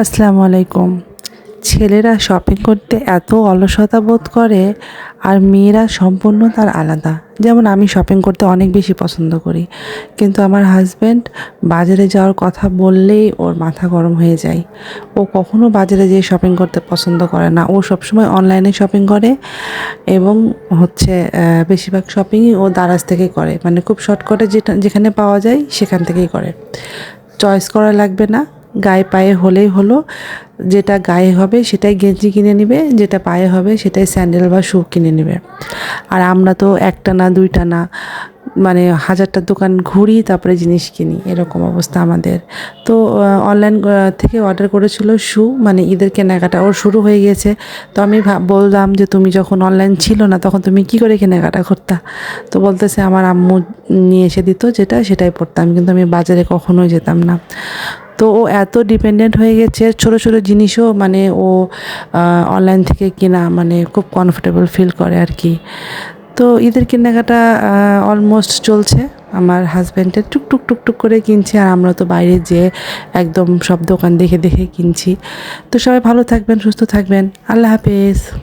আসসালামু আলাইকুম ছেলেরা শপিং করতে এত অলসতা বোধ করে আর মেয়েরা সম্পূর্ণ তার আলাদা। যেমন আমি শপিং করতে অনেক বেশি পছন্দ করি। কিন্তু আমার হাজব্যান্ড বাজারে যাওয়ার কথা বললেই ওর মাথা গরম হয়ে যায়। ও কখনো বাজারে যেয়ে শপিং করতে পছন্দ করে না। ও সবসময় অনলাইনে শপিং করে এবং হচ্ছে বেশিরভাগ শপিংই ও দারাজ থেকেই করে। মানে খুব শর্টকাটে যেটা, যেখানে পাওয়া যায় সেখান থেকেই করে। চয়েস করা লাগবে না। গায়ে পায়ে হলেই হলো, যেটা গায়ে হবে সেটাই গেঞ্জি কিনে নেবে, যেটা পায়ে হবে সেটাই স্যান্ডেল বা শু কিনে নেবে। আর আমরা তো একটা না, দুইটা না মানে হাজারটা দোকান ঘুরি, তারপরে জিনিস কিনি, এরকম অবস্থা আমাদের। তো অনলাইন থেকে অর্ডার করেছিল শু মানে ঈদের কেনাকাটা, ওর শুরু হয়ে গেছে। তো আমি বললাম যে, তুমি যখন অনলাইন ছিল না, তখন তুমি কি করে কেনাকাটা করতা? তো বলতেছে, আমার আম্মু নিয়ে এসে দিত যেটা, সেটাই পড়তাম কিন্তু আমি বাজারে কখনোই যেতাম না। তো ও এত ডিপেন্ডেন্ট হয়ে গেছে, ছোট ছোট জিনিসও মানে ও অনলাইন থেকে কেনা মানে খুব কমফোর্টেবল ফিল করে আর কি। তো ঈদের কেনাকাটা অলমোস্ট চলছে। আমার হাজব্যান্ডের টুকটুক টুকটুক করে কিনছে আর আমরা তো বাইরে যেয়ে একদম সব দোকান দেখে দেখে কিনছি। তো সবাই ভালো থাকবেন, সুস্থ থাকবেন। আল্লাহ হাফেজ।